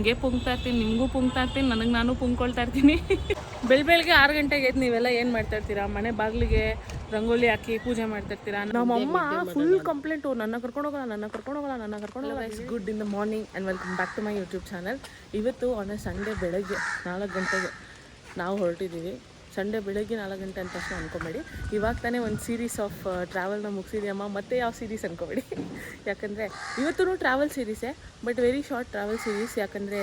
ಹಿಂಗೆ ಪುಂಗ್ತಾ ಇರ್ತೀನಿ ನಿಮಗೂ ಪುಂಗ್ತಾ ಇರ್ತೀನಿ ನನಗೆ ನಾನು ಪುಂಗ್ಕೊಳ್ತಾ ಇರ್ತೀನಿ. ಬೆಳ್ ಬೆಳಗ್ಗೆ ಆರು ಗಂಟೆಗೆ ಎದ್ದು ನೀವೆಲ್ಲ ಏನು ಮಾಡ್ತಾ ಇರ್ತೀರಾ? ಮನೆ ಬಾಗಿಲಿಗೆ ರಂಗೋಲಿ ಹಾಕಿ ಪೂಜೆ ಮಾಡ್ತಾ ಇರ್ತೀರಾ? ನಮ್ಮಮ್ಮ ಫುಲ್ ಕಂಪ್ಲೇಂಟು ನನ್ನ ಕರ್ಕೊಂಡು ಹೋಗಲ್ಲ ನನ್ನ ಕರ್ಕೊಂಡು ಹೋಗಲ್ಲ ನನ್ನ ಕರ್ಕೊಂಡು ಹೋಗಲ್ಲ. Is good in the morning and welcome back to my YouTube channel ಇವತ್ತು ಆನ್ ಸಂಡೇ ಬೆಳಗ್ಗೆ ನಾಲ್ಕು ಗಂಟೆಗೆ ನಾವು ಹೊರಟಿದ್ದೀವಿ. ಸಂಡೇ ಬೆಳಗ್ಗೆ ನಾಲ್ಕು ಗಂಟೆ ಅಂತ ತಕ್ಷಣ ಅನ್ಕೊಬೇಡಿ. ಇವಾಗ ತಾನೇ ಒಂದು ಸೀರೀಸ್ ಆಫ್ ಟ್ರಾವೆಲ್ನ ಮುಗಿಸಿದೆಯಮ್ಮ? ಮತ್ತೆ ಯಾವ ಸೀರೀಸ್ ಅನ್ಕೋಬೇಡಿ. ಯಾಕಂದರೆ ಇವತ್ತೂ travel ಸೀರೀಸೇ but very short travel series ಯಾಕಂದರೆ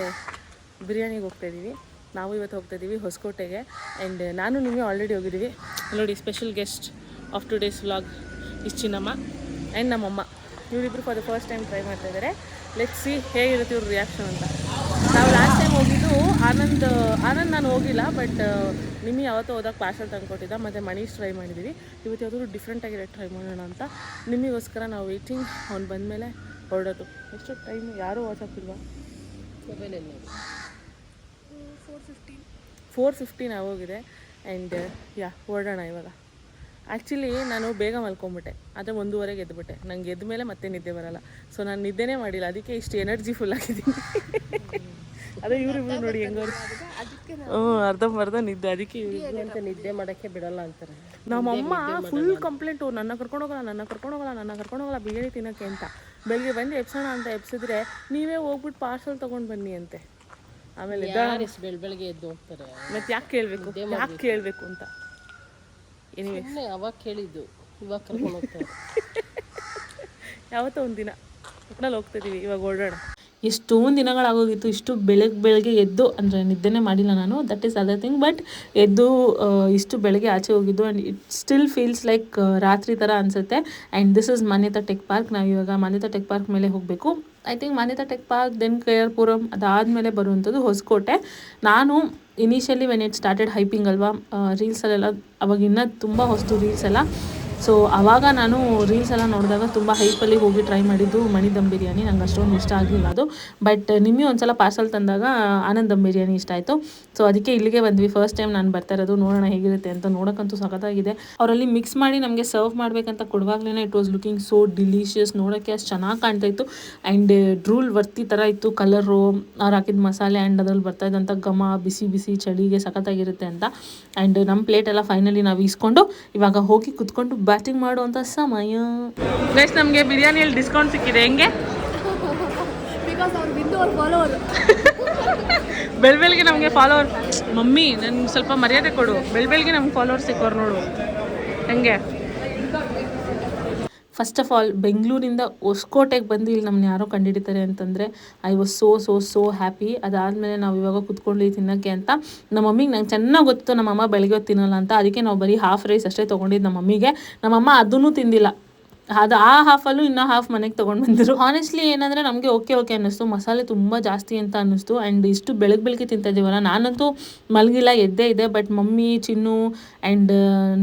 ಬಿರಿಯಾನಿಗೆ ಹೋಗ್ತಾ ಇದ್ದೀವಿ ನಾವು ಇವತ್ತು ಹೋಗ್ತಾಯಿದ್ದೀವಿ ಹೊಸಕೋಟೆಗೆ. ಆ್ಯಂಡ್ ನಾನು ನಿಮಗೆ ಆಲ್ರೆಡಿ ಹೋಗಿದ್ದೀವಿ. ನೋಡಿ special guest of two days vlog ಇಷ್ಟಿನಮ್ಮ and ನಮ್ಮಮ್ಮ. ಇವರಿಬ್ಬರು for the first time try ಮಾಡ್ತಾಯಿದ್ದಾರೆ ಲೆಟ್ ಸಿ ಹೇಗಿರುತ್ತೆ ಇವ್ರ ರಿಯಾಕ್ಷನ್ ಅಂತ. ಹೋಗಿದ್ದು. ಆನಂದ್ ಆನಂದ್ ನಾನು ಹೋಗಿಲ್ಲ, ಬಟ್ ನಿಮಗೆ ಯಾವತ್ತೂ ಹೋದಾಗ ಪಾರ್ಸಲ್ ತಂದ್ಕೊಟ್ಟಿದ್ದ ಮತ್ತು ಮನೀಶ್ ಟ್ರೈ ಮಾಡಿದ್ದೀವಿ ಇವತ್ತು ಯಾವುದಾದ್ರು ಡಿಫ್ರೆಂಟಾಗಿರೋ ಟ್ರೈ ಮಾಡೋಣ ಅಂತ. ನಿಮಗೋಸ್ಕರ ನಾವು ವೆಯ್ಟಿಂಗ್ ಅವ್ನು ಬಂದಮೇಲೆ ಹೊರಡೋದು. ಎಷ್ಟು ಟೈಮ್ ಯಾರೂ ವಾಟ್ಸಪ್ ಇಲ್ವಾ? ಫೋರ್ ಫಿಫ್ಟೀನ್ ಆಗೋಗಿದೆ ಆ್ಯಂಡ್ ಯಾ ಹೊರಡೋಣ ಇವಾಗ. ಆ್ಯಕ್ಚುಲಿ ನಾನು ಬೇಗ ಮಲ್ಕೊಂಬಿಟ್ಟೆ. ಆದರೆ ಒಂದೂವರೆಗೆ ಎದ್ಬಿಟ್ಟೆ. ನಂಗೆ ಎದ್ದ ಮೇಲೆ ಮತ್ತೆ ನಿದ್ದೆ ಬರಲ್ಲ. ಸೊ ನಾನು ನಿದ್ದೆನೇ ಮಾಡಿಲ್ಲ. ಅದಕ್ಕೆ ಇಷ್ಟು ಎನರ್ಜಿ ಫುಲ್ ಆಗಿದ್ದೀನಿ. ಅದೇ ಇವ್ರಿಬ್ರು ನೋಡಿ ಹೆಂಗವ್ರು. ಹ್ಞೂ ಅರ್ಧಂಬರ್ಧ ನಿದ್ದೆ ಅದಕ್ಕೆ ಇವ್ರಿಬ್ರು ಅಂತ ನಿದ್ದೆ ಮಾಡಕ್ಕೆ ಬಿಡಲ್ಲ ಅಂತಾರೆ. ನಮ್ಮಮ್ಮ ಫುಲ್ ಕಂಪ್ಲೇಂಟು ನನ್ನ ಕರ್ಕೊಂಡು ಹೋಗಲ್ಲ ನನ್ನ ಕರ್ಕೊಂಡು ಹೋಗಲ್ಲ ನನ್ನ ಕರ್ಕೊಂಡು ಹೋಗಲ್ಲ ಬಿರಿಯಾನಿ ತಿನ್ನೋಕ್ಕೆ ಅಂತ. ಬೆಳಿಗ್ಗೆ ಬಂದು ಎಪ್ಸೋಣ ಅಂತ ಎಪ್ಸಿದ್ರೆ ನೀವೇ ಹೋಗ್ಬಿಟ್ಟು ಪಾರ್ಸಲ್ ತೊಗೊಂಡು ಬನ್ನಿ ಅಂತೆ. ಆಮೇಲೆ ಬೆಳಗ್ಗೆ ಎದ್ದು ಹೋಗ್ತಾರೆ? ಮತ್ತೆ ಯಾಕೆ ಕೇಳಬೇಕು? ಯಾಕೆ ಕೇಳಬೇಕು ಅಂತ. ಅವಾಗ ಕೇಳಿದ್ದು ಇವಾಗ ಕರ್ಕೊಂಡು ಹೋಗ್ತಾರೆ. ಯಾವತ್ತೋ ಒಂದಿನ ದಿನ ಒಟ್ನಲ್ಲಿ ಹೋಗ್ತಿದ್ದೀವಿ ಇವಾಗ ಓಡೋಣ ಎಷ್ಟೊಂದು ದಿನಗಳಾಗೋಗಿತ್ತು, ಇಷ್ಟು ಬೆಳಗ್ಗೆ ಬೆಳಗ್ಗೆ ಎದ್ದು, ಅಂದರೆ ನಿದ್ದೆನೇ ಮಾಡಿಲ್ಲ ನಾನು that is other thing but ಎದ್ದು ಇಷ್ಟು ಬೆಳಗ್ಗೆ ಆಚೆ ಹೋಗಿದ್ದು and it still feels like ರಾತ್ರಿ ಥರ ಅನಿಸುತ್ತೆ. And this is Manyata tech park ನಾವು ಇವಾಗ ಮಾನ್ಯತಾ ಟೆಕ್ ಪಾರ್ಕ್ ಮೇಲೆ ಹೋಗಬೇಕು. I think Manyata tech park then K R Puram ಅದಾದಮೇಲೆ ಬರುವಂಥದ್ದು ಹೊಸಕೋಟೆ. ನಾನು initially when it started hyping ಅಲ್ವಾ ರೀಲ್ಸಲ್ಲೆಲ್ಲ ಅವಾಗಿನ್ನ ತುಂಬ ಹೊಸದು ರೀಲ್ಸ್ ಎಲ್ಲ. ಸೊ ಆವಾಗ ನಾನು ರೀಲ್ಸ್ ಎಲ್ಲ ನೋಡಿದಾಗ ತುಂಬ ಹೈಪಲ್ಲಿ ಹೋಗಿ ಟ್ರೈ ಮಾಡಿದ್ದು ಮಣಿ ದಮ್ ಬಿರಿಯಾನಿ. ನಂಗೆ ಅಷ್ಟೊಂದು ಇಷ್ಟ ಆಗಲಿಲ್ಲ ಅದು. ಬಟ್ ನಿಮಗೆ ಒಂದ್ಸಲ ಪಾರ್ಸಲ್ ತಂದಾಗ ಆನಂದ್ ದಮ್ ಬಿರಿಯಾನಿ ಇಷ್ಟ ಆಯಿತು. ಸೊ ಅದಕ್ಕೆ ಇಲ್ಲಿಗೆ ಬಂದ್ವಿ. ಫಸ್ಟ್ ಟೈಮ್ ನಾನು ಬರ್ತಾ ಇರೋದು ನೋಡೋಣ ಹೇಗಿರುತ್ತೆ ಅಂತ ನೋಡೋಕ್ಕಂತೂ ಸಖತ್ತಾಗಿದೆ. ಅವರಲ್ಲಿ ಮಿಕ್ಸ್ ಮಾಡಿ ನಮಗೆ ಸರ್ವ್ ಮಾಡಬೇಕಂತ ಕೊಡುವಾಗಲೇ it was looking so delicious ನೋಡೋಕ್ಕೆ ಅಷ್ಟು ಚೆನ್ನಾಗಿ ಕಾಣ್ತಾ ಇತ್ತು. ಆ್ಯಂಡ್ ಡ್ರೂಲ್ ವರ್ತಿ ಥರ ಇತ್ತು. ಕಲರು ಅವ್ರು ಹಾಕಿದ ಮಸಾಲೆ ಆ್ಯಂಡ್ ಅದ್ರಲ್ಲಿ ಬರ್ತಾ ಇದ್ದಂಥ ಘಮ, ಬಿಸಿ ಬಿಸಿ, ಚಳಿಗೆ ಸಖತ್ತಾಗಿರುತ್ತೆ ಅಂತ. ಆ್ಯಂಡ್ ನಮ್ಮ ಪ್ಲೇಟ್ ಎಲ್ಲ ಫೈನಲಿ ನಾವು ಈಸ್ಕೊಂಡು ಇವಾಗ ಹೋಗಿ ಕುತ್ಕೊಂಡು ಬ್ಯಾಟಿಂಗ್ ಮಾಡುವಂಥ ಸಮಯ. ನೆಕ್ಸ್ಟ್ ನಮಗೆ ಬಿರಿಯಾನಿಯಲ್ಲಿ ಡಿಸ್ಕೌಂಟ್ ಸಿಕ್ಕಿದೆ. ಹೆಂಗೆ? ಬಿಕಾಸ್ ಅವ್ರು ಬಿಂದು ಫಾಲೋವರ್ ಬೆಳ್ ಬೆಳಗ್ಗೆ ನಮಗೆ ಫಾಲೋವರ್ ಮಮ್ಮಿ ನನ್ಗೆ ಸ್ವಲ್ಪ ಮರ್ಯಾದೆ ಕೊಡು. ಬೆಳ್ ಬೆಳಗ್ಗೆ ನಮ್ಗೆ ಫಾಲೋವರ್ ಸಿಕ್ಕೋರು ನೋಡು. ಹೆಂಗೆ? ಫಸ್ಟ್ ಆಫ್ ಆಲ್ ಬೆಂಗಳೂರಿಂದ ಹೊಸಕೋಟೆಗೆ ಬಂದು ಇಲ್ಲಿ ನಮ್ಮನ್ನ ಯಾರೋ ಕಂಡಿಡಿತಾರೆ ಅಂತಂದರೆ I was so so so happy ಅದಾದಮೇಲೆ ನಾವು ಇವಾಗ ಕುತ್ಕೊಂಡು ತಿನ್ನೋಕ್ಕೆ ಅಂತ ನಮ್ಮ ಮಮ್ಮಿಗೆ ನಂಗೆ ಚೆನ್ನಾಗಿ ಗೊತ್ತು ನಮ್ಮಮ್ಮ ಬೆಳಗ್ಗೆ ಹೊತ್ತು ತಿನ್ನಲ್ಲ ಅಂತ. ಅದಕ್ಕೆ ನಾವು ಬರೀ ಹಾಫ್ ರೈಸ್ ಅಷ್ಟೇ ತೊಗೊಂಡಿದ್ದು ನಮ್ಮ ಮಮ್ಮಿಗೆ. ನಮ್ಮಮ್ಮ ಅದನ್ನು ತಿಂದಿಲ್ಲ. ಅದು ಆ ಹಾಫಲ್ಲೂ ಇನ್ನ ಹಾಫ್ ಮನೆಗೆ ತೊಗೊಂಡು ಬಂದರು. ಆನೆಸ್ಟ್ಲಿ ಏನಂದರೆ ನಮಗೆ ಓಕೆ ಓಕೆ ಅನ್ನಿಸ್ತು. ಮಸಾಲೆ ತುಂಬ ಜಾಸ್ತಿ ಅಂತ ಅನ್ನಿಸ್ತು. ಆ್ಯಂಡ್ ಇಷ್ಟು ಬೆಳಗ್ಗೆ ಬೆಳಗ್ಗೆ ತಿಂತಾ ಇದೀವಲ್ಲ ನಾನಂತೂ ಮಲಗಿಲ್ಲ, ಎದ್ದೇ ಇದೆ. But mummy, Chinnu and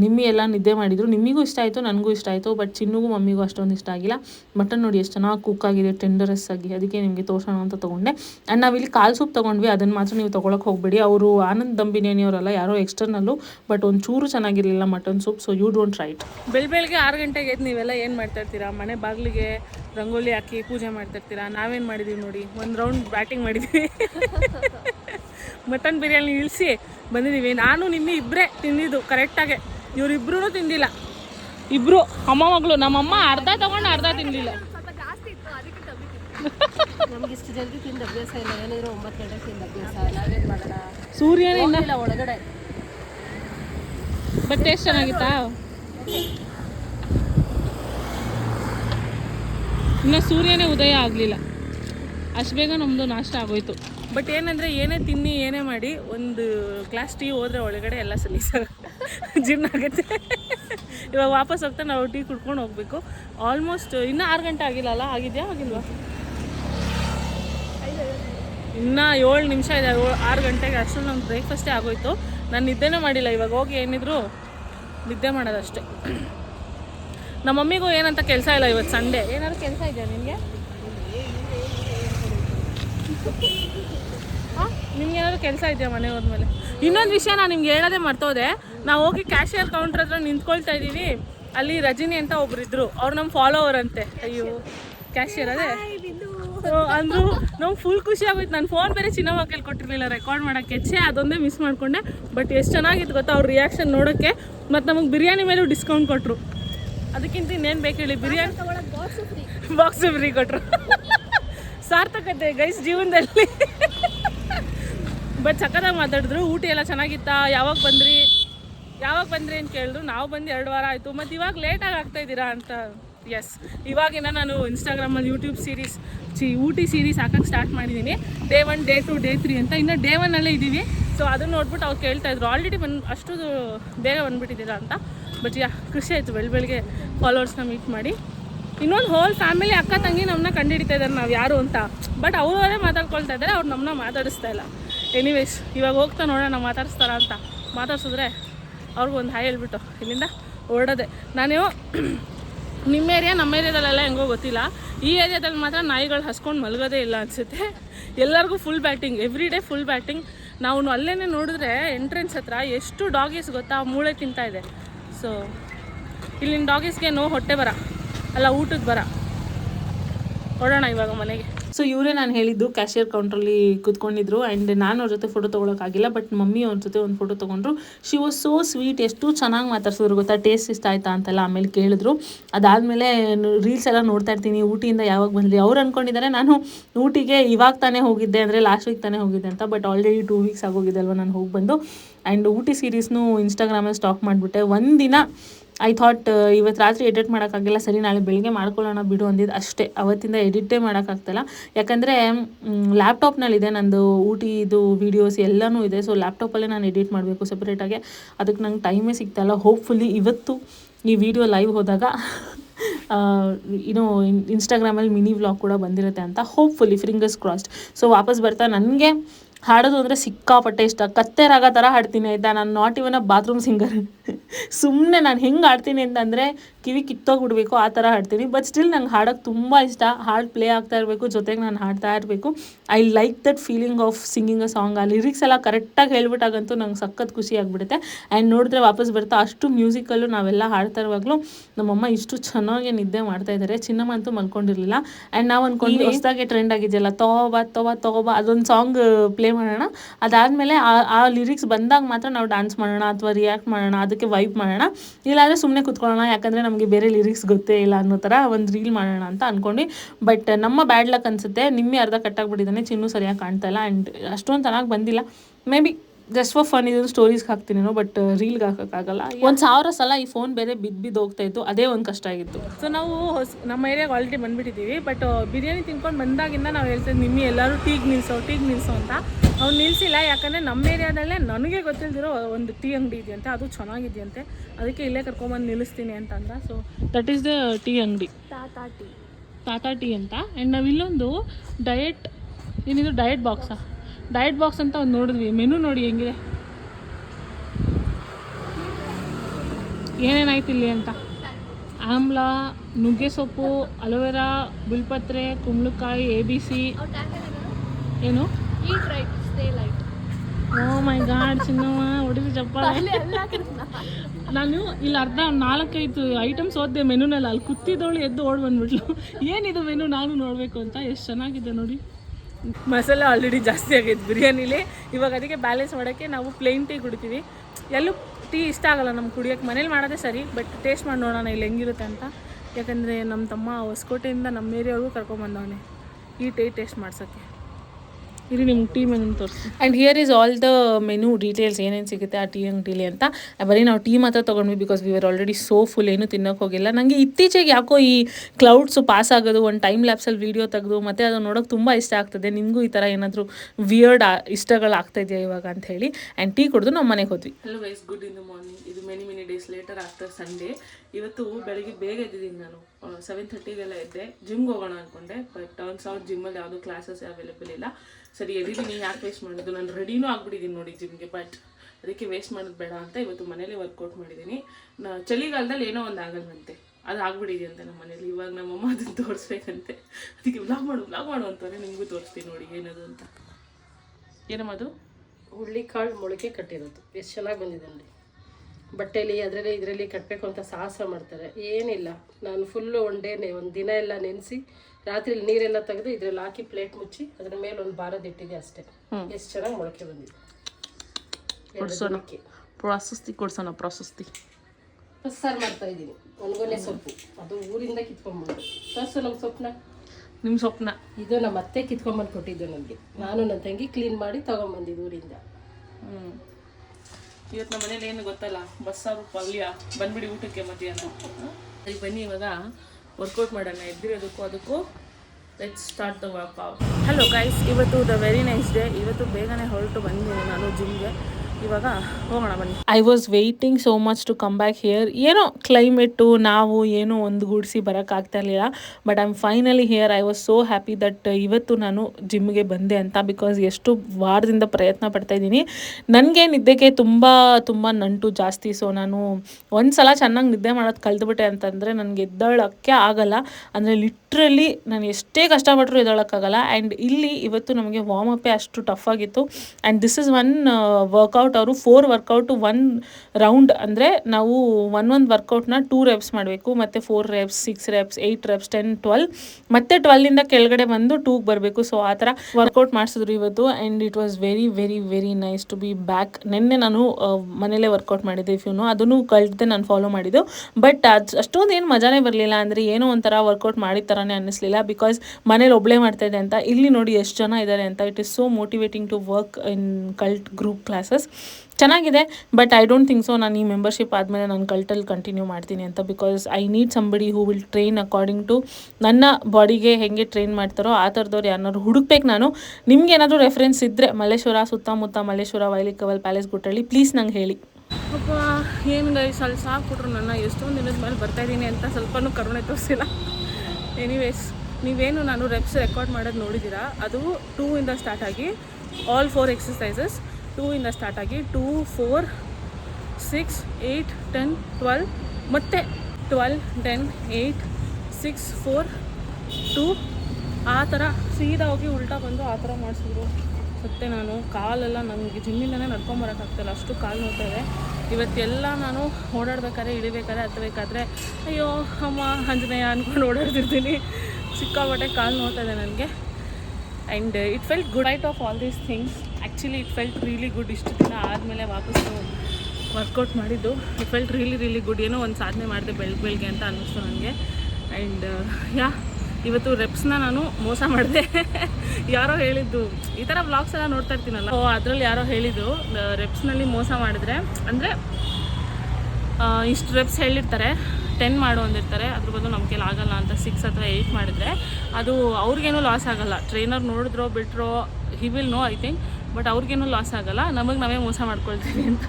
Nimmi ಎಲ್ಲ ನಿದ್ದೆ ಮಾಡಿದರು. ನಿಮ್ಮಿಗೂ ಇಷ್ಟ ಆಯಿತು, ನನಗೂ ಇಷ್ಟ ಆಯಿತು. ಬಟ್ ಚಿನ್ನುಗೂ ಮಮ್ಮಿಗೂ ಅಷ್ಟೊಂದು ಇಷ್ಟ ಆಗಿಲ್ಲ. ಮಟನ್ ನೋಡಿ ಎಷ್ಟು ಚೆನ್ನಾಗಿ ಕುಕ್ ಆಗಿದೆ ಟೆಂಡರಸ್ ಆಗಿ. ಅದಕ್ಕೆ ನಿಮಗೆ ತೋರಿಸೋಣ ಅಂತ ತೊಗೊಂಡೆ. ಆ್ಯಂಡ್ ನಾವಿಲ್ಲಿ ಕಾಲು ಸೂಪ್ ತೊಗೊಂಡ್ವಿ. ಅದನ್ನು ಮಾತ್ರ ನೀವು ತೊಗೊಳಕ್ಕೆ ಹೋಗಬೇಡಿ. ಅವರು ಆನಂದ್ ದಮ್ ಅವರಲ್ಲ, ಯಾರೋ ಎಕ್ಸ್ಟರ್ನಲ್ಲು ಬಟ್ ಒಂದು ಚೂರು ಚೆನ್ನಾಗಿರಲಿಲ್ಲ mutton soup. So you don't write ಬೆಳ್ ಬೆಳಗ್ಗೆ ಆರು ಗಂಟೆಗೆ ನೀವೆಲ್ಲ ಏನು ಮಾಡ್ತಾ ಇರ್ತೀರಾ? ಮನೆ ಬಾಗಿಲಿಗೆ ರಂಗೋಲಿ ಹಾಕಿ ಪೂಜೆ ಮಾಡ್ತಾ ಇರ್ತೀರಾ? ನಾವೇನು ಮಾಡಿದ್ದೀವಿ ನೋಡಿ ಒಂದು ರೌಂಡ್ ಬ್ಯಾಟಿಂಗ್ ಮಾಡಿದ್ವಿ. ಮಟನ್ ಬಿರಿಯಾನಿ ಇಳಿಸಿ ಬಂದಿದ್ದೀವಿ ನಾನು ನಿನ್ನೆ ಇಬ್ಬರೇ ತಿಂದಿದ್ದು ಕರೆಕ್ಟಾಗೆ ಇವರಿಬ್ರು ತಿಂದಿಲ್ಲ. ಇಬ್ಬರು ಅಮ್ಮ ಮಗಳು ನಮ್ಮಮ್ಮ ಅರ್ಧ ತಗೊಂಡು ಅರ್ಧ ತಿನ್ನಲಿಲ್ಲ ಸ್ವಲ್ಪ ಜಾಸ್ತಿ ಇತ್ತು ಅದಕ್ಕೆ ಕಮ್ಮಿ ನಮ್ಗೆ ಇಷ್ಟು ಜಲ್ದಿ ತಿಂದ ಅಭ್ಯಾಸ ಇಲ್ಲ. ಏನಿದ್ರು ಒಂಬತ್ತು ಗಂಟೆಗೆ ತಿಂದ ಅಭ್ಯಾಸ. ನಾವೇನು ಮಾಡೋಣ ಸೂರ್ಯನೇ ಇಲ್ಲ ಒಳಗಡೆ. ಬಟ್ ಟೇಸ್ಟ್ ಚೆನ್ನಾಗಿತ್ತಾ? ಇನ್ನು ಸೂರ್ಯನೇ ಉದಯ ಆಗಲಿಲ್ಲ. ಅಷ್ಟು ಬೇಗ ನಮ್ಮದು ನಾಷ್ಟ ಆಗೋಯ್ತು. ಬಟ್ ಏನಂದರೆ ಏನೇ ತಿನ್ನಿ, ಏನೇ ಮಾಡಿ, ಒಂದು ಗ್ಲಾಸ್ ಟೀ ಹೋದ್ರೆ ಒಳಗಡೆ ಎಲ್ಲ ಸಲೀಸಾಗ ಜೀರ್ಣ ಆಗುತ್ತೆ. ಇವಾಗ ವಾಪಸ್ ಹೋಗ್ತಾ ನಾವು ಟೀ ಕುಡ್ಕೊಂಡು ಹೋಗಬೇಕು. ಆಲ್ಮೋಸ್ಟ್ ಇನ್ನೂ ಆರು ಗಂಟೆ ಆಗಿಲ್ಲ ಅಲ್ಲ? ಆಗಿದೆಯಾ? ಆಗಿಲ್ವಾ? ಇನ್ನೂ ಏಳು ನಿಮಿಷ ಇದೆ. ಏಳು, ಆರು ಗಂಟೆಗೆ ಅಷ್ಟು ನಮ್ಮ ಬ್ರೇಕ್ಫಾಸ್ಟೇ ಆಗೋಯ್ತು. ನಾನು ನಿದ್ದೆನೇ ಮಾಡಿಲ್ಲ. ಇವಾಗ ಹೋಗಿ ಏನಿದ್ರು ನಿದ್ದೆ ಮಾಡೋದಷ್ಟೇ. ನಮ್ಮ ಮಮ್ಮಿಗೂ ಏನಂತ ಕೆಲಸ ಇಲ್ಲ ಇವತ್ತು ಸಂಡೇ ಏನಾದ್ರು ಕೆಲಸ ಇದೆಯಾ ನಿಮಗೆ ನಿಮ್ಗೆ ಏನಾದ್ರು ಕೆಲಸ ಇದೆಯಾ ಮನೆ ಹೋದ್ಮೇಲೆ? ಇನ್ನೊಂದು ವಿಷಯ ನಾನು ನಿಮ್ಗೆ ಹೇಳೋದೇ ಮರ್ತೋದೆ. ನಾವು ಹೋಗಿ ಕ್ಯಾಶಿಯರ್ ಕೌಂಟರ್ ಹತ್ರ ನಿಂತ್ಕೊಳ್ತಾ ಇದ್ದೀವಿ ಅಲ್ಲಿ ರಜಿನಿ ಅಂತ ಒಬ್ರು ಇದ್ರು. ಅವ್ರು ನಮ್ಮ ಫಾಲೋವರ್ ಅಂತೆ. ಅಯ್ಯೋ ಕ್ಯಾಶಿಯರ್ ಅದೇ? ಅಂದ್ರು. ನಮ್ಗೆ ಫುಲ್ ಖುಷಿ ಆಗೋಯ್ತು. ನಾನು ಫೋನ್ ಬೇರೆ ಚಿನ್ನ ಕೈಲಿ ಕೊಟ್ಟಿರಲಿಲ್ಲ. ರೆಕಾರ್ಡ್ ಮಾಡೋಕ್ಕೆ ಹೆಚ್ಚೆ ಅದೊಂದೇ ಮಿಸ್ ಮಾಡಿಕೊಂಡೆ. ಬಟ್ ಎಷ್ಟು ಚೆನ್ನಾಗಿತ್ತು ಗೊತ್ತಾ ಅವ್ರ ರಿಯಾಕ್ಷನ್ ನೋಡೋಕ್ಕೆ. ಮತ್ತು ನಮಗೆ ಬಿರಿಯಾನಿ ಮೇಲೂ ಡಿಸ್ಕೌಂಟ್ ಕೊಟ್ಟರು ಅದಕ್ಕಿಂತ ಇನ್ನೇನು ಬೇಕು ಹೇಳಿ? ಬಿರಿಯಾನಿ? ಬಾಕ್ಸ್ ಫ್ರೀ ಕೊಟ್ಟರು ಸಾರ್ಥಕತೆ ಗೈಸ್ ಜೀವನದಲ್ಲಿ. ಬಟ್ ಸಖತ್ತಾಗಿ ಮಾತಾಡಿದ್ರು. ಊಟ ಎಲ್ಲ ಚೆನ್ನಾಗಿತ್ತಾ? ಯಾವಾಗ ಬಂದ್ರಿ? ಯಾವಾಗ ಬಂದ್ರಿ ಅಂತ ಕೇಳಿದ್ರು. ನಾವು ಬಂದು ಎರಡು ವಾರ ಆಯಿತು. ಮತ್ತು ಇವಾಗ ಲೇಟಾಗಿ ಆಗ್ತಾ ಇದ್ದೀರಾ ಅಂತ. ಎಸ್ ಇವಾಗಿನ ನಾನು ಇನ್ಸ್ಟಾಗ್ರಾಮಲ್ಲಿ ಯೂಟ್ಯೂಬ್ ಸೀರೀಸ್ ಚಿ ಊಟಿ ಸೀರೀಸ್ ಹಾಕಕ್ಕೆ ಸ್ಟಾರ್ಟ್ ಮಾಡಿದ್ದೀನಿ day one day two day three ಅಂತ. ಇನ್ನು ಡೇ ಒನ್ನಲ್ಲೇ ಇದ್ದೀವಿ ಸೊ ಅದನ್ನು ನೋಡ್ಬಿಟ್ಟು ಅವ್ರು ಕೇಳ್ತಾಯಿದ್ರು ಆಲ್ರೆಡಿ ಬಂದು ಅಷ್ಟು ಬೇಗ ಬಂದುಬಿಟ್ಟಿದ್ದೀರಾ ಅಂತ. ಬಟ್ ಯಾ, ಖುಷಿ ಆಯಿತು ಬೆಳ ಬೆಳಗ್ಗೆ ಫಾಲೋವರ್ಸ್ನ ಮೀಟ್ ಮಾಡಿ. ಇನ್ನೊಂದು ಹೋಲ್ ಫ್ಯಾಮಿಲಿ ಅಕ್ಕ ತಂಗಿ ನಮ್ಮನ್ನ ಕಂಡುಹಿಡಿತಾ ಇದ್ದಾರೆ ನಾವು ಯಾರು ಅಂತ. ಬಟ್ ಅವರವರೇ ಮಾತಾಡ್ಕೊಳ್ತಾ ಇದ್ದಾರೆ ಅವ್ರು ನಮ್ಮನ್ನ ಮಾತಾಡಿಸ್ತಾ ಇಲ್ಲ. ಎನಿವೇಸ್ ಇವಾಗ ಹೋಗ್ತಾ ನೋಡೋಣ ಮಾತಾಡಿಸ್ತಾರ ಅಂತ. ಮಾತಾಡ್ಸಿದ್ರೆ ಅವ್ರಿಗೊಂದು ಹಾಯ್ ಹೇಳ್ಬಿಟ್ಟು ಇಲ್ಲಿಂದ ಹೊರಡೋದೆ ನಾನು ನಿಮ್ಮ ಏರಿಯಾ ನಮ್ಮ ಏರಿಯಾದಲ್ಲೆಲ್ಲ ಹೆಂಗೋ ಗೊತ್ತಿಲ್ಲ. ಈ ಏರಿಯಾದಲ್ಲಿ ಮಾತ್ರ ನಾಯಿಗಳು ಹಸ್ಕೊಂಡು ಮಲಗೋದೇ ಇಲ್ಲ ಅನಿಸುತ್ತೆ. ಎಲ್ಲರಿಗೂ full batting every day full batting ನಾವು ಅಲ್ಲೇ ನೋಡಿದ್ರೆ ಎಂಟ್ರೆನ್ಸ್ ಹತ್ರ ಎಷ್ಟು ಡಾಗೀಸ್ ಗೊತ್ತಾ ಮೂಳೆ ತಿಂತಾ ಇದೆ. ಸೊ ಇಲ್ಲಿನ ಡಾಗೀಸ್ಗೆ ನೋ ಹೊಟ್ಟೆ ಬರ. ಅಲ್ಲ ಊಟಕ್ಕೆ ಬರ. ಹೊಡೋಣ ಇವಾಗ ಮನೆಗೆ. ಸೊ ಇವರೇ ನಾನು ಹೇಳಿದ್ದು ಕ್ಯಾಶಿಯರ್ ಕೌಂಟ್ರಲ್ಲಿ ಕೂತ್ಕೊಂಡಿದ್ರು ಆ್ಯಂಡ್ ನಾನು ಅವ್ರ ಜೊತೆ ಫೋಟೋ ತೊಗೊಳಕ್ಕಾಗಿಲ್ಲ ಬಟ್ ಮಮ್ಮಿ ಅವ್ರ ಜೊತೆ ಒಂದು ಫೋಟೋ ತೊಗೊಂಡ್ರು. ಶಿ ವಾಸ್ ಸೋ ಸ್ವೀಟ್ ಎಷ್ಟು ಚೆನ್ನಾಗಿ ಮಾತಾಡ್ಸಿದ್ರು ಗೊತ್ತಾ? ಟೇಸ್ಟ್ ಇಷ್ಟ ಆಯ್ತಾ ಅಂತೆಲ್ಲ ಆಮೇಲೆ ಕೇಳಿದ್ರು. ಅದಾದಮೇಲೆ ರೀಲ್ಸ್ ಎಲ್ಲ ನೋಡ್ತಾ ಇರ್ತೀನಿ, ಊಟಿಯಿಂದ ಯಾವಾಗ ಬಂದ್ರಿ? ಅವ್ರು ಅಂದ್ಕೊಂಡಿದ್ದಾರೆ ನಾನು ಊಟಿಗೆ ಇವಾಗ ತಾನೇ ಹೋಗಿದ್ದೆ ಅಂದರೆ ಲಾಸ್ಟ್ ವೀಕ್ ತಾನೇ ಹೋಗಿದ್ದೆ ಅಂತ ಬಟ್ ಆಲ್ರೆಡಿ ಟೂ ವೀಕ್ಸ್ ಆಗೋಗಿದೆ ಅಲ್ವಾ ನಾನು ಹೋಗಿ ಬಂದು. ಆ್ಯಂಡ್ ಊಟಿ ಸೀರೀಸ್ನು ಇನ್ಸ್ಟಾಗ್ರಾಮಲ್ಲಿ ಸ್ಟಾಪ್ ಮಾಡಿಬಿಟ್ಟೆ. ಒಂದಿನ ಐ ಥಾಟ್ ಇವತ್ತು ರಾತ್ರಿ ಎಡಿಟ್ ಮಾಡೋಕ್ಕಾಗಿಲ್ಲ, ಸರಿ ನಾಳೆ ಬೆಳಿಗ್ಗೆ ಮಾಡ್ಕೊಳ್ಳೋಣ ಬಿಡು ಅಂದಿದ್ದು ಅಷ್ಟೇ. ಅವತ್ತಿಂದ ಎಡಿಟೇ ಮಾಡೋಕ್ಕಾಗ್ತಿಲ್ಲ. ಯಾಕಂದರೆ ಲ್ಯಾಪ್ಟಾಪ್ನಲ್ಲಿದೆ ನಂದು ಊಟಿದು ವೀಡಿಯೋಸ್ ಎಲ್ಲನೂ ಇದೆ. ಸೊ ಲ್ಯಾಪ್ಟಾಪಲ್ಲೇ ನಾನು ಎಡಿಟ್ ಮಾಡಬೇಕು ಸಪ್ರೇಟಾಗಿ ಅದಕ್ಕೆ ನಂಗೆ ಟೈಮೇ ಸಿಗ್ತಾಯಿಲ್ಲ ಹೋಪ್ಫುಲಿ ಇವತ್ತು ಈ ವಿಡಿಯೋ ಲೈವ್ ಹೋದಾಗ ಏನೋ ಇನ್ಸ್ಟಾಗ್ರಾಮಲ್ಲಿ ಮಿನಿ ವ್ಲಾಗ್ ಕೂಡ ಬಂದಿರುತ್ತೆ ಅಂತ ಹೋಪ್ಫುಲಿ ಫಿಂಗರ್ಸ್ ಕ್ರಾಸ್ಡ್ ಸೊ ವಾಪಸ್ ಬರ್ತಾ. ನನಗೆ ಹಾಡೋದು ಅಂದರೆ ಸಿಕ್ಕಾಪಟ್ಟೆ ಇಷ್ಟ. ಕತ್ತೆ ರಾಗ ಥರ ಹಾಡ್ತೀನಿ ಆಯಿತಾ? ನಾನು not even a bathroom singer ಸುಮ್ಮನೆ ನಾನು ಹೆಂಗೆ ಹಾಡ್ತೀನಿ ಅಂತಂದರೆ ಕಿವಿ ಕಿತ್ತೋಗ್ಬಿಡ್ಬೇಕು ಆ ಥರ ಹಾಡ್ತೀನಿ. ಬಟ್ ಸ್ಟಿಲ್ ನಂಗೆ ಹಾಡೋಕ್ಕೆ ತುಂಬ ಇಷ್ಟ. ಹಾಡು ಪ್ಲೇ ಆಗ್ತಾ ಇರಬೇಕು ಜೊತೆಗೆ ನಾನು ಹಾಡ್ತಾ ಇರಬೇಕು. I like that feeling of singing a song ಆ ಲಿರಿಕ್ಸ್ ಎಲ್ಲ ಕರೆಕ್ಟಾಗಿ ಹೇಳ್ಬಿಟ್ಟಾಗಂತೂ ನಂಗೆ ಸಖತ್ ಖುಷಿ ಆಗಿಬಿಡುತ್ತೆ. ಆ್ಯಂಡ್ ನೋಡಿದ್ರೆ ವಾಪಸ್ ಬರ್ತಾ ಅಷ್ಟು ಮ್ಯೂಸಿಕಲ್ಲೂ ನಾವೆಲ್ಲ ಹಾಡ್ತಾ ಇರುವಾಗಲೂ ನಮ್ಮಮ್ಮ ಇಷ್ಟು ಚೆನ್ನಾಗಿ ನಿದ್ದೆ ಮಾಡ್ತಾ ಇದ್ದಾರೆ. ಚಿನ್ನಮ್ಮ ಅಂತೂ ಮಲ್ಕೊಂಡಿರಲಿಲ್ಲ. ಆ್ಯಂಡ್ ನಾವು ಅಂದ್ಕೊಂಡು ಹೊಸದಾಗಿ ಟ್ರೆಂಡ್ ಆಗಿದೆಯಲ್ಲ ತಗೋಬಾ ತಗೋ ತಗೋಬಾ ಅದೊಂದು ಸಾಂಗ್ ಪ್ಲೇ ಮಾಡೋಣ. ಅದಾದಮೇಲೆ ಆ ಲಿರಿಕ್ಸ್ ಬಂದಾಗ ಮಾತ್ರ ನಾವು ಡ್ಯಾನ್ಸ್ ಮಾಡೋಣ ಅಥವಾ ರಿಯಾಕ್ಟ್ ಮಾಡೋಣ ಅದಕ್ಕೆ ವೈಬ್ ಮಾಡೋಣ. ಇಲ್ಲಾಂದರೆ ಸುಮ್ಮನೆ ಕುತ್ಕೊಳ್ಳೋಣ ಯಾಕಂದರೆ ನಮಗೆ ಬೇರೆ ಲಿರಿಕ್ಸ್ ಗೊತ್ತೇ ಇಲ್ಲ ಅನ್ನೋ ಥರ ಒಂದು ರೀಲ್ ಮಾಡೋಣ ಅಂತ ಅಂದ್ಕೊಂಡು ಬಟ್ ನಮ್ಮ ಬ್ಯಾಡ್ ಲಕ್ ಅನಿಸುತ್ತೆ. ನಿಮ್ಮೆ ಅರ್ಧ ಕಟ್ಟಾಗ್ಬಿಟ್ಟಿದ್ದಾನೆ ಚಿನ್ನೂ ಸರಿಯಾಗಿ ಕಾಣ್ತಾ ಇಲ್ಲ. ಆ್ಯಂಡ್ ಅಷ್ಟೊಂದು ಚೆನ್ನಾಗಿ ಬಂದಿಲ್ಲ. May be just for fun ಇದನ್ನು ಸ್ಟೋರೀಸ್ಗೆ ಹಾಕ್ತೀನೇನೋ ಬಟ್ ರೀಲ್ಗೆ ಹಾಕೋಕ್ಕಾಗಲ್ಲ. ಒಂದು ಸಾವಿರ ಸಲ ಈ ಫೋನ್ ಬೇರೆ ಬಿದ್ದು ಬಿದ್ದು ಹೋಗ್ತಾ ಇತ್ತು ಅದೇ ಒಂದು ಕಷ್ಟ ಆಗಿತ್ತು. ಸೊ ನಾವು ಹೊಸ ನಮ್ಮ ಏರಿಯಾಗೆ ಆಲ್ರೆಡಿ ಬಂದುಬಿಟ್ಟಿದ್ದೀವಿ ಬಟ್ ಬಿರಿಯಾನಿ ತಿನ್ಕೊಂಡು ಬಂದಾಗಿಂದ ನಾವು ಹೇಳ್ತೀವಿ ನಿಮ್ಮಿ ಎಲ್ಲರೂ ಟೀಗ್ ನಿಲ್ಸೋ ಟೀಗ್ ನಿಲ್ಸೋ ಅಂತ. ಅವ್ನು ನಿಲ್ಸಿಲ್ಲ ಯಾಕಂದರೆ ನಮ್ಮ ಏರಿಯಾದಲ್ಲೇ ನನಗೆ ಗೊತ್ತಿಲ್ದಿರೋ ಒಂದು ಟೀ ಅಂಗಡಿ ಇದೆಯಂತೆ ಅದು ಚೆನ್ನಾಗಿದೆಯಂತೆ. ಅದಕ್ಕೆ ಇಲ್ಲೇ ಕರ್ಕೊಂಬಂದು ನಿಲ್ಲಿಸ್ತೀನಿ ಅಂತ ಅಂದ so that is the tea ಅಂಗಡಿ. ಟಾಟಾ ಟೀ ಟಾಟಾ ಟೀ ಅಂತ. ಆ್ಯಂಡ್ ನಾವು ಇಲ್ಲೊಂದು ಡಯಟ್ ಏನಿದು ಡಯಟ್ ಬಾಕ್ಸಾ ಡಯಟ್ ಬಾಕ್ಸ್ ಅಂತ ಒಂದು ನೋಡಿದ್ವಿ. ಮೆನು ನೋಡಿ ಹೆಂಗಿದೆ? ಏನೇನಾಯ್ತು ಇಲ್ಲಿ ಅಂತ? ಆಮ್ಲ, ನುಗ್ಗೆ ಸೊಪ್ಪು, ಅಲೋವೆರಾ, ಬಿಲ್ಪತ್ರೆ, ಕುಂಬಳಕಾಯಿ, ಎ ಬಿ ಸಿ. ಏನು? ಓ ಮೈ ಗಾಡ್, ಚಿನ್ನಮ್ಮ ಹೊಡಿದು ಚಪ್ಪಾಳೆ. ನಾನು ಇಲ್ಲಿ ಅರ್ಧ ನಾಲ್ಕೈದು ಐಟಮ್ಸ್ ಓದಿದೆ ಮೆನುನಲ್ಲಿ. ಅಲ್ಲಿ ಕುತ್ತಿದ್ದವಳು ಎದ್ದು ಓಡ್ ಬಂದ್ಬಿಟ್ಲು. ಏನಿದು ಮೆನು? ನಾನು ನೋಡಬೇಕು ಅಂತ. ಎಷ್ಟು ಚೆನ್ನಾಗಿದೆ ನೋಡಿ. ಮಸಾಲೆ ಆಲ್ರೆಡಿ ಜಾಸ್ತಿ ಆಗೈತೆ ಬಿರಿಯಾನಿಲಿ. ಇವಾಗ ಅದಕ್ಕೆ ಬ್ಯಾಲೆನ್ಸ್ ಮಾಡೋಕ್ಕೆ ನಾವು ಪ್ಲೇನ್ ಟೀ ಕುಡಿತೀವಿ. ಎಲ್ಲೂ ಟೀ ಇಷ್ಟ ಆಗಲ್ಲ ನಮ್ಗೆ ಕುಡಿಯೋಕ್ಕೆ. ಮನೇಲಿ ಮಾಡೋದೇ ಸರಿ ಬಟ್ ಟೇಸ್ಟ್ ಮಾಡಿ ನೋಡೋಣ ಇಲ್ಲಿ ಹೆಂಗಿರುತ್ತೆ ಅಂತ. ಯಾಕಂದರೆ ನಮ್ಮ ತಮ್ಮ ಹೊಸಕೋಟೆಯಿಂದ ನಮ್ಮ ಏರಿಯಾವ್ರಿಗೂ ಕರ್ಕೊಂಬಂದವನೇ ಈ ಟೀ ಟೇಸ್ಟ್ ಮಾಡ್ಸೋಕ್ಕೆ. ಇಲ್ಲಿ ನಿಮ್ಗೆ ಟೀ ಮೆನು ತೋರಿಸಿ and here is all the menu details ಏನೇನು ಸಿಗುತ್ತೆ ಆ ಟೀ ಅಂಗಡಿಲಿ ಅಂತ. ಬರೀ ನಾವು ಟೀ ಮಾತ್ರ ತೊಗೊಂಡ್ವಿ because we are already so full ಏನು ತಿನ್ನೋಕೆ ಹೋಗಿಲ್ಲ. ನನಗೆ ಇತ್ತೀಚೆಗೆ ಯಾಕೋ ಈ ಕ್ಲೌಡ್ಸು ಪಾಸ್ ಆಗೋದು ಒಂದು ಟೈಮ್ ಲ್ಯಾಪ್ಸಲ್ಲಿ ವೀಡಿಯೋ ತೆಗೆದು ಮತ್ತು ಅದು ನೋಡೋಕೆ ತುಂಬ ಇಷ್ಟ ಆಗ್ತದೆ. ನಿಮಗೂ ಈ ಥರ ಏನಾದರೂ ವಿಯರ್ಡ್ ಇಷ್ಟಗಳು ಆಗ್ತಾ ಇದೆಯಾ ಇವಾಗ ಅಂತ ಹೇಳಿ. ಆ್ಯಂಡ್ ಟೀ ಕುಡಿದು ನಾವು ಮನೆಗೆ ಹೋದ್ವಿ. Hello guys good in the morning ಇದು many many days later after Sunday ಇವತ್ತು ಬೆಳಗ್ಗೆ ಬೇಗ ಎದ್ದಿದ್ದೀನಿ ನಾನು. ಸೆವೆನ್ ಥರ್ಟಿಗೆಲ್ಲ ಇದ್ದೆ ಜಿಮ್ಗೆ ಹೋಗೋಣ ಅಂದ್ಕೊಂಡೆ ಬಟ್ ಟರ್ನ್ಸ್ ಔಟ್ ಜಿಮ್ಮಲ್ಲಿ ಯಾವುದೂ ಕ್ಲಾಸಸ್ ಅವೈಲೇಬಲ್ ಇಲ್ಲ. ಸರಿ ಎದ್ದಿದ್ದೀನಿ ಯಾಕೆ ವೇಸ್ಟ್ ಮಾಡೋದು? ನಾನು ರೆಡಿನೂ ಆಗ್ಬಿಟ್ಟಿದ್ದೀನಿ ನೋಡಿ ಜಿಮ್ಗೆ ಬಟ್ ಅದಕ್ಕೆ ವೇಸ್ಟ್ ಮಾಡೋದು ಬೇಡ ಅಂತ ಇವತ್ತು ಮನೇಲಿ ವರ್ಕೌಟ್ ಮಾಡಿದ್ದೀನಿ ಚಳಿಗಾಲದಲ್ಲಿ ಏನೋ ಒಂದು ಆಗಲ್ವಂತೆ. ಅದು ಆಗ್ಬಿಟ್ಟಿದೆಯಂತೆ ನಮ್ಮ ಮನೇಲಿ. ಇವಾಗ ನಮ್ಮಮ್ಮ ಅದನ್ನು ತೋರಿಸ್ಬೇಕಂತೆ. ಅದಕ್ಕೆ ವ್ಲಾಗ್ ಮಾಡು ವ್ಲಾಗ್ ಮಾಡು ಅಂತಾರೆ ನಿಮಗೂ ತೋರಿಸ್ತೀನಿ ನೋಡಿ ಏನದು ಅಂತ. ಏನಮ್ಮದು ಹುಳ್ಳಿಕಾಳು ಮೊಳಕೆ ಕಟ್ಟಿರೋದು. ಎಷ್ಟು ಚೆನ್ನಾಗಿ ಬಂದಿದೆ ನೋಡಿ. ಬಟ್ಟೆಯಲ್ಲಿ ಅದರಲ್ಲಿ ಇದರಲ್ಲಿ ಕಟ್ಟಬೇಕು ಅಂತ ಸಾಹಸ ಮಾಡ್ತಾರೆ. ಏನಿಲ್ಲ. ನಾನು ಫುಲ್ಲು ಒನ್ ಒಂದು ದಿನ ಎಲ್ಲ ನೆನೆಸಿ ರಾತ್ರಿ ನೀರೆಲ್ಲ ತೆಗೆದು ಇದ್ರಲ್ಲಿ ಹಾಕಿ ಪ್ಲೇಟ್ ಮುಚ್ಚಿ ಅದ್ರ ಮೇಲೆ ಒಂದು ಬಾರದ ಇಟ್ಟಿದೆ ಅಷ್ಟೇ. ಎಷ್ಟು ಚೆನ್ನಾಗಿ ಮೊಳಕೆ ಬಂದಿದೆ. ದಿನಕ್ಕೆ. ಪ್ರಶಸ್ತಿ ಕೊಡ್ಸೋಣ ಪ್ರಶಸ್ತಿ ಸಾರು ಮಾಡ್ತಾ ಇದ್ದೀನಿ. ಒಣಗೊನೆ ಸೊಪ್ಪು. ಅದು ಊರಿಂದ ಕಿತ್ಕೊಂಡ್ಬಂದು. ತೋರಿಸು ನಮ್ಮ ಸೊಪ್ಪನ್ನ ನಿಮ್ಮ ಸೊಪ್ಪನ್ನ ಇದು ನಮ್ಮ ಅತ್ತೆ ಕಿತ್ಕೊಂಡ್ಬಂದು ಕೊಟ್ಟಿದ್ದು ನನಗೆ ನಾನು ನನ್ನ ತಂಗಿ ಕ್ಲೀನ್ ಮಾಡಿ ತಗೊಂಬಂದಿದ್ದು ಊರಿಂದ. ಹ್ಞೂ ಇವತ್ತು ನಮ್ಮ ಮನೇಲಿ ಏನು ಗೊತ್ತಲ್ಲ? ಬಸ್ಸಾರು ಪಲ್ಯ ಬಂದ್ಬಿಡಿ ಊಟಕ್ಕೆ ಮಧ್ಯಾಹ್ನ. ಸರಿ ಬನ್ನಿ ಇವಾಗ. ವರ್ಕೌಟ್ ಮಾಡೋಣ, ಎದ್ದಿರೋದಕ್ಕೂ ಅದಕ್ಕೂ. Let start the hello guys ಇವತ್ತು ದ ವೆರಿ ನೈಸ್ ಡೇ ಇವತ್ತು ಬೇಗನೆ ಹೊರಟು ಬಂದಿದ್ದೀನಿ ನಾನು ಜಿಮ್ಗೆ ಇವಾಗ ಹೋಗೋಣ ಬನ್ನಿ. I was waiting so much to come back here ಏನೋ ಕ್ಲೈಮೇಟು ನಾವು ಏನೋ ಒಂದು ಗೂಡಿಸಿ ಬರೋಕ್ಕಾಗ್ತಾ ಇರಲಿಲ್ಲ. But I am finally here I was so happy that ಇವತ್ತು ನಾನು ಜಿಮ್ಗೆ ಬಂದೆ ಅಂತ ಬಿಕಾಸ್ ಎಷ್ಟು ವಾರದಿಂದ ಪ್ರಯತ್ನ ಪಡ್ತಾ ಇದ್ದೀನಿ. ನನಗೆ ನಿದ್ದೆಗೆ ತುಂಬ ತುಂಬ ನಂಟು ಜಾಸ್ತಿ. ಸೊ ನಾನು ಒಂದು ಸಲ ಚೆನ್ನಾಗಿ ನಿದ್ದೆ ಮಾಡೋದು ಕಲ್ತ್ಬಿಟ್ಟೆ ಅಂತಂದರೆ ನನಗೆ ಎದ್ದಳಕ್ಕೆ ಆಗಲ್ಲ. ಅಂದರೆ ಲಿಟ್ರಲಿ ನಾನು ಎಷ್ಟೇ ಕಷ್ಟಪಟ್ಟರು ಎದ್ದಳಕ್ಕಾಗಲ್ಲ. ಆ್ಯಂಡ್ ಇಲ್ಲಿ ಇವತ್ತು ನಮಗೆ ವಾರ್ಮ್ ಅಪ್ಪೇ ಅಷ್ಟು ಟಫ್ ಆಗಿತ್ತು. And this is one workout ಅವರು ಫೋರ್ ವರ್ಕೌಟ್ ಒನ್ ರೌಂಡ್ ಅಂದರೆ ನಾವು ಒನ್ ಒಂದು ವರ್ಕೌಟ್ನ ಟೂ ರೆಪ್ಸ್ ಮಾಡಬೇಕು, ಮತ್ತು four reps six reps eight reps ten twelve ಮತ್ತೆ ಟ್ವೆಲ್ಲಿಂದ ಕೆಳಗಡೆ ಬಂದು ಟೂಗೆ ಬರಬೇಕು. ಸೊ ಆ ಥರ ವರ್ಕೌಟ್ ಮಾಡಿಸಿದ್ರು ಇವತ್ತು and it was very very very nice to be back ನಿನ್ನೆ ನಾನು ಮನೇಲೆ ವರ್ಕೌಟ್ ಮಾಡಿದ್ದೆ ಇಫ್ ಯುನು ಅದನ್ನು ಕಲ್ತದೆ ನಾನು ಫಾಲೋ ಮಾಡಿದ್ದು. ಬಟ್ ಅದು ಅಷ್ಟೊಂದು ಏನು ಮಜಾನೇ ಬರಲಿಲ್ಲ ಅಂದರೆ ಏನೋ ಒಂಥರ ವರ್ಕೌಟ್ ಮಾಡಿದ ಥರನೇ ಅನ್ನಿಸ್ಲಿಲ್ಲ ಬಿಕಾಸ್ ಮನೇಲಿ ಒಬ್ಬಳೇ ಇದ್ದೆ ಅಂತ. ಇಲ್ಲಿ ನೋಡಿ ಎಷ್ಟು ಜನ ಇದ್ದಾರೆ ಅಂತ. It is so motivating to work in cult group classes ಚೆನ್ನಾಗಿದೆ but I don't think so ನಾನು ಈ ಮೆಂಬರ್ಶಿಪ್ ಆದಮೇಲೆ ನಾನು ಕಲ್ಟಲ್ಲಿ ಕಂಟಿನ್ಯೂ ಮಾಡ್ತೀನಿ ಅಂತ because I need somebody who will train according to ನನ್ನ ಬಾಡಿಗೆ ಹೆಂಗೆ ಟ್ರೈನ್ ಮಾಡ್ತಾರೋ ಆ ಥರದವ್ರು ಯಾರನ್ನಾರು ಹುಡುಕ್ಬೇಕು ನಾನು. ನಿಮ್ಗೆ ಏನಾದರೂ ರೆಫರೆನ್ಸ್ ಇದ್ದರೆ ಮಲ್ಲೇಶ್ವರ, ಸುತ್ತಮುತ್ತ ಮಲ್ಲೇಶ್ವರ ವೈಲಿಕವಲ್ ಪ್ಯಾಲೇಸ್ ಗುಟ್ಟಳ್ಳಿ ಪ್ಲೀಸ್ ನಂಗೆ ಹೇಳಿ. ಅಪ್ಪ, ಏನು ಗೈಸ್, ಅಲ್ಲಿ ಸಾಕ್ಬಿಟ್ರು ನನ್ನ, ಎಷ್ಟೊಂದು ದಿನದ ಮೇಲೆ ಬರ್ತಾ ಇದ್ದೀನಿ ಅಂತ ಸ್ವಲ್ಪನೂ ಕರುಣೆ ತೋರಿಸಿಲ್ಲ. ಎನಿವೇಸ್ ನೀವೇನು ನಾನು ರೆಪ್ಸ್ ರೆಕಾರ್ಡ್ ಮಾಡೋದು ನೋಡಿದ್ದೀರಾ? ಅದು ಟೂ ಇಂದ ಸ್ಟಾರ್ಟ್ ಆಗಿ ಆಲ್ ಫೋರ್ ಎಕ್ಸಸೈಸಸ್ ಟೂ ಇಂದ ಸ್ಟಾರ್ಟ್ ಆಗಿ two, four, six eight ten, twelve, ಮತ್ತು twelve, ten eight six, four, two, ಆ ಥರ ಸೀದಾ ಹೋಗಿ ಉಲ್ಟಾ ಬಂದು ಆ ಥರ ಮಾಡಿಸಿದ್ರು. ಸತ್ತೆ ನಾನು, ಕಾಲೆಲ್ಲ ನನಗೆ ಜಿಮ್ಮಿಂದನೇ ನಡ್ಕೊಂಬರೋಕ್ಕಾಗ್ತಿಲ್ಲ ಅಷ್ಟು ಕಾಲು ನೋಡ್ತಾ ಇದೆ ಇವತ್ತೆಲ್ಲ ನಾನು ಓಡಾಡ್ಬೇಕಾದ್ರೆ, ಇಳಿಬೇಕಾದ್ರೆ, ಹತ್ತಬೇಕಾದ್ರೆ, ಅಯ್ಯೋ, ಅಮ್ಮ ಅಂಜನೇಯ ಅಂದ್ಕೊಂಡು ಓಡಾಡ್ತಿರ್ತೀನಿ. ಸಿಕ್ಕಾಪಟ್ಟೆ ಕಾಲು ನೋಡ್ತಾ ಇದೆ ನನಗೆ and it felt good at of all these things actually it felt really good ಇಷ್ಟು ದಿನ ಆದಮೇಲೆ ವಾಪಸ್ಸು ವರ್ಕೌಟ್ ಮಾಡಿದ್ದು. It felt really really good ಏನೋ ಒಂದು ಸಾಧನೆ ಮಾಡಿದೆ ಬೆಳಗ್ಗೆ ಬೆಳಗ್ಗೆ ಅಂತ ಅನ್ನಿಸ್ತು ನನಗೆ ಆ್ಯಂಡ್ ಯಾ ಇವತ್ತು ರೆಪ್ಸ್ನ ನಾನು ಮೋಸ ಮಾಡಿದೆ. ಯಾರೋ ಹೇಳಿದ್ದು, ಈ ಥರ ವ್ಲಾಗ್ಸ್ ಎಲ್ಲ ನೋಡ್ತಾ ಇರ್ತೀನಲ್ಲ. ಓ ಅದರಲ್ಲಿ ಯಾರೋ ಹೇಳಿದ್ದು ರೆಪ್ಸ್ನಲ್ಲಿ ಮೋಸ ಮಾಡಿದ್ರೆ, ಅಂದರೆ ಇಷ್ಟು ರೆಪ್ಸ್ ಹೇಳಿರ್ತಾರೆ. ಟೆನ್ ಮಾಡು ಅಂದಿರ್ತಾರೆ. ಅದ್ರ ಬದಲು ನಮ್ಮ ಕೈಲಿ ಆಗಲ್ಲ ಅಂತ ಸಿಕ್ಸ್ ಅಥವಾ ಏಯ್ಟ್ ಮಾಡಿದರೆ, ಅದು ಅವ್ರಿಗೇನೂ ಲಾಸ್ ಆಗಲ್ಲ. ಟ್ರೈನರ್ ನೋಡಿದ್ರೋ, ಬಿಟ್ರೋ he will know I think but ಅವ್ರಿಗೇನು ಲಾಸ್ ಆಗಲ್ಲ. ನಮಗೆ ನಾವೇ ಮೋಸ ಮಾಡ್ಕೊಳ್ತೀವಿ ಅಂತ.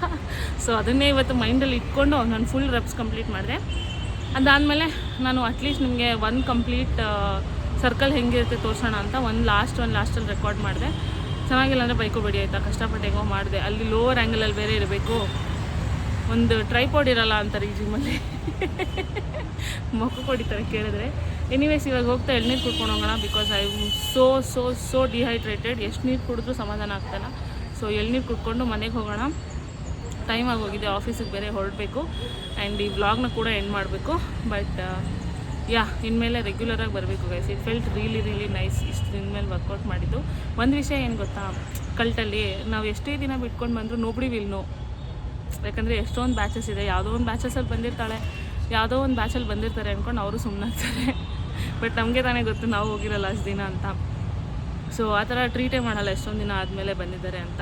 ಸೊ ಅದನ್ನೇ ಇವತ್ತು ಮೈಂಡಲ್ಲಿ ಇಟ್ಕೊಂಡು ನಾನು ಫುಲ್ ರೆಪ್ಸ್ ಕಂಪ್ಲೀಟ್ ಮಾಡಿದೆ. ಅದಾದಮೇಲೆ ನಾನು ಅಟ್ಲೀಸ್ಟ್ ನಿಮಗೆ ಒಂದು ಕಂಪ್ಲೀಟ್ ಸರ್ಕಲ್ ಹೆಂಗಿರುತ್ತೆ ತೋರಿಸೋಣ ಅಂತ ಒಂದು ಲಾಸ್ಟ್ ಒಂದು ಲಾಸ್ಟಲ್ಲಿ ರೆಕಾರ್ಡ್ ಮಾಡಿದೆ. ಚೆನ್ನಾಗಿಲ್ಲ ಅಂದರೆ ಬೈಕೋಬೇಡಿ ಆಯಿತಾ? ಕಷ್ಟಪಟ್ಟು ಹೆಂಗೋ ಮಾಡಿದೆ. ಅಲ್ಲಿ ಲೋವರ್ ಆ್ಯಂಗಲಲ್ಲಿ ಬೇರೆ ಇರಬೇಕು. ಒಂದು ಟ್ರೈಪಾಡ್ ಇರಲ್ಲ ಅಂತಾರೆ ಈ ಜಿಮ್ಮಲ್ಲಿ ಮೊಕ್ಕ ಕೊಡಿತಾರೆ ಕೇಳಿದ್ರೆ. ಎನಿವೇಸ್ ಇವಾಗ ಹೋಗ್ತಾ ಎಳ್ನೀರು ಕುಡ್ಕೊಂಡು ಹೋಗೋಣ because I so so so dehydrated ಎಷ್ಟು ನೀರು ಕುಡಿದ್ರೂ ಸಮಾಧಾನ ಆಗ್ತಾಯಿಲ್ಲ ಸೊ ಎಳ್ನೀರು ಕುಡ್ಕೊಂಡು ಮನೆಗೆ ಹೋಗೋಣ. ಟೈಮ್ ಆಗೋಗಿದೆ ಆಫೀಸಿಗೆ ಬೇರೆ ಹೊರಡಬೇಕು. ಆ್ಯಂಡ್ ಈ ವ್ಲಾಗ್ನ ಕೂಡ ಎಂಡ್ ಮಾಡಬೇಕು. ಬಟ್ ಯಾ ಇನ್ಮೇಲೆ ರೆಗ್ಯುಲರಾಗಿ ಬರಬೇಕು guys it felt really really nice ಇಷ್ಟು ದಿನ ಮೇಲೆ ವರ್ಕೌಟ್ ಮಾಡಿದ್ದು. ಒಂದು ವಿಷಯ ಏನು ಗೊತ್ತಾ? ಕಲ್ಟಲ್ಲಿ ನಾವು ಎಷ್ಟೇ ದಿನ ಬಿಟ್ಕೊಂಡು ಬಂದರೂ ನೋಬಡಿ ವಿಲ್ ನೋ ಯಾಕಂದರೆ ಎಷ್ಟೊಂದು ಬ್ಯಾಚಸ್ ಇದೆ. ಯಾವುದೋ ಒಂದು ಬ್ಯಾಚಸಲ್ಲಿ ಬಂದಿರ್ತಾಳೆ. ಯಾವುದೋ ಒಂದು ಬ್ಯಾಚಲ್ಲಿ ಬಂದಿರ್ತಾರೆ ಅಂದ್ಕೊಂಡು ಅವರು ಸುಮ್ಮನಾಗ್ತಾರೆ ಬಟ್ ನಮಗೆ ತಾನೇ ಗೊತ್ತು ನಾವು ಹೋಗಿರಲ್ಲ ಅಷ್ಟು ದಿನ ಅಂತ. ಸೊ ಆ ಥರ ಟ್ರೀಟೇ ಮಾಡಲ್ಲ, ಎಷ್ಟೊಂದು ದಿನ ಆದಮೇಲೆ ಬಂದಿದ್ದಾರೆ ಅಂತ.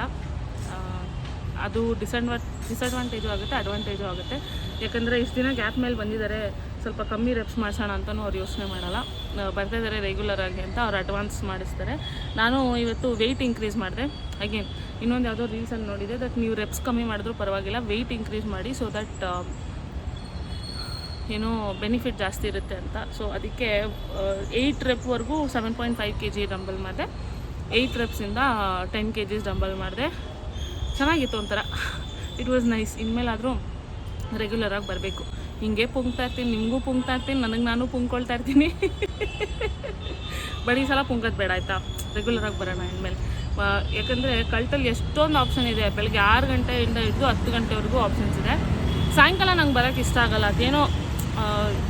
ಅದು ಡಿಸಡ್ವಾ ಡಿಸಡ್ವಾಂಟೇಜು ಆಗುತ್ತೆ ಅಡ್ವಾಂಟೇಜು ಆಗುತ್ತೆ. ಯಾಕಂದರೆ ಇಷ್ಟು ದಿನ ಗ್ಯಾಪ್ ಮೇಲೆ ಬಂದಿದ್ದಾರೆ, ಸ್ವಲ್ಪ ಕಮ್ಮಿ ರೆಪ್ಸ್ ಮಾಡಿಸೋಣ ಅಂತಲೂ ಅವ್ರು ಯೋಚನೆ ಮಾಡಲ್ಲ. ಬರ್ತಾ ಇದ್ದಾರೆ ರೆಗ್ಯುಲರ್ ಆಗಿ ಅಂತ ಅವ್ರು ಅಡ್ವಾನ್ಸ್ ಮಾಡಿಸ್ತಾರೆ. ನಾನು ಇವತ್ತು ವೆಯ್ಟ್ ಇನ್ಕ್ರೀಸ್ ಮಾಡಿದೆ. ಅಗೇನ್ ಇನ್ನೊಂದು ಯಾವುದೋ ರೀಲ್ಸಲ್ಲಿ ನೋಡಿದೆ ದಟ್ ನೀವು ರೆಪ್ಸ್ ಕಮ್ಮಿ ಮಾಡಿದ್ರು ಪರವಾಗಿಲ್ಲ ವೆಯ್ಟ್ ಇನ್ಕ್ರೀಸ್ ಮಾಡಿ ಸೊ ದಟ್ ಏನೋ ಬೆನಿಫಿಟ್ ಜಾಸ್ತಿ ಇರುತ್ತೆ ಅಂತ. ಸೊ ಅದಕ್ಕೆ eight ರೆಪ್ವರೆಗೂ seven point five K G dumbbell ಮಾಡಿದೆ. ಏಯ್ಟ್ ರೆಪ್ಸಿಂದ ಟೆನ್ ಕೆ ಜಿಸ್ ಡಂಬಲ್ ಮಾಡಿದೆ. ಚೆನ್ನಾಗಿತ್ತು ಒಂಥರ. ಇಟ್ ವಾಸ್ ನೈಸ್ ಇನ್ಮೇಲಾದರೂ ರೆಗ್ಯುಲರಾಗಿ ಬರಬೇಕು. ಹಿಂಗೆ ಪುಂಗ್ತಾ ಇರ್ತೀನಿ, ನಿಮಗೂ ಪುಂಗ್ತಾ ಇರ್ತೀನಿ, ನನಗೆ ನಾನು ಪುಂಗ್ಕೊಳ್ತಾ ಇರ್ತೀನಿ. ಬರೀ ಸಲ ಪುಂಗದ್ ಬೇಡ ಆಯಿತಾ? ರೆಗ್ಯುಲರಾಗಿ ಬರೋಣ ಇನ್ಮೇಲೆ. ಯಾಕಂದರೆ ಕಲ್ಟಲ್ಲಿ ಎಷ್ಟೊಂದು ಆಪ್ಷನ್ ಇದೆ. ಬೆಳಗ್ಗೆ ಆರು ಗಂಟೆಯಿಂದ ಹಿಡಿದು ಹತ್ತು ಗಂಟೆವರೆಗೂ ಆಪ್ಷನ್ಸ್ ಇದೆ. ಸಾಯಂಕಾಲ ನಂಗೆ ಬರೋಕ್ಕೆ ಇಷ್ಟ ಆಗಲ್ಲ. ಅದೇನೋ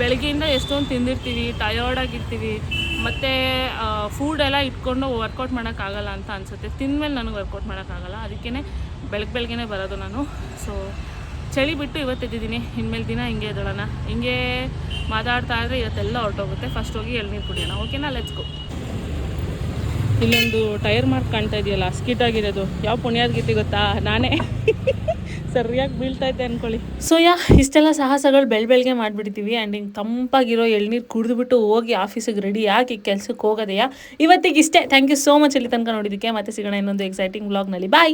ಬೆಳಗ್ಗೆಯಿಂದ ಎಷ್ಟೊಂದು ತಿಂದಿರ್ತೀವಿ ಟಯರ್ಡ್ ಆಗಿರ್ತೀವಿ, ಮತ್ತು ಫುಡ್ ಎಲ್ಲ ಇಟ್ಕೊಂಡು ವರ್ಕೌಟ್ ಮಾಡೋಕ್ಕಾಗಲ್ಲ ಅಂತ ಅನಿಸುತ್ತೆ. ತಿಂದಮೇಲೆ ನನಗೆ ವರ್ಕೌಟ್ ಮಾಡೋಕ್ಕಾಗಲ್ಲ ಅದಕ್ಕೇ ಬೆಳಗ್ಗೆ ಬೆಳಗ್ಗೆನೇ ಬರೋದು ನಾನು. ಸೊ ಚಳಿ ಬಿಟ್ಟು ಇವತ್ತಿದ್ದೀನಿ ಇನ್ಮೇಲೆ ದಿನ ಹಿಂಗೆ ಎದ್ದೋಳಣ ಹಿಂಗೆ ಮಾತಾಡ್ತಾ ಇದ್ರೆ ಇವತ್ತೆಲ್ಲ ಹೊರಟೋಗುತ್ತೆ. ಫಸ್ಟ್ ಹೋಗಿ ಎಳ್ನೀರು ಕುಡಿಯೋಣ. ಓಕೆನಾ ಗೋ ಇಲ್ಲೊಂದು ಟೈರ್ ಮಾರ್ಕ್ ಕಾಣ್ತಾ ಇದೆಯಲ್ಲ? ಸ್ಕಿಟ್ ಆಗಿರೋದು. ಯಾವ ಪುಣ್ಯಾದ ಗೀತೆ ಗೊತ್ತಾ? ನಾನೇ. ಸರಿಯಾಗಿ ಬೀಳ್ತಾ ಇದ್ದೆ ಅನ್ಕೊಳ್ಳಿ. ಸೊ ಯಾ ಇಷ್ಟೆಲ್ಲ ಸಾಹಸಗಳು ಬೆಳ್ ಬೆಳಗ್ಗೆ ಮಾಡಿಬಿಡ್ತೀವಿ. ಆ್ಯಂಡ್ ಹಿಂಗೆ ತಂಪಾಗಿರೋ ಎಳ್ನೀರು ಕುಡಿದ್ಬಿಟ್ಟು ಹೋಗಿ ಆಫೀಸಿಗೆ ರೆಡಿ ಆಗಿ ಕೆಲ್ಸಕ್ಕೆ ಹೋಗೋದೆಯಾ? ಇವತ್ತಿಗೆ ಇಷ್ಟೇ. ಥ್ಯಾಂಕ್ ಯು ಸೋ ಮಚ್ ಇಲ್ಲಿ ತನಕ ನೋಡಿದ್ದಕ್ಕೆ. ಮತ್ತೆ ಸಿಗೋಣ ಇನ್ನೊಂದು ಎಕ್ಸೈಟಿಂಗ್ ಬ್ಲಾಗ್ನಲ್ಲಿ ಬಾಯ್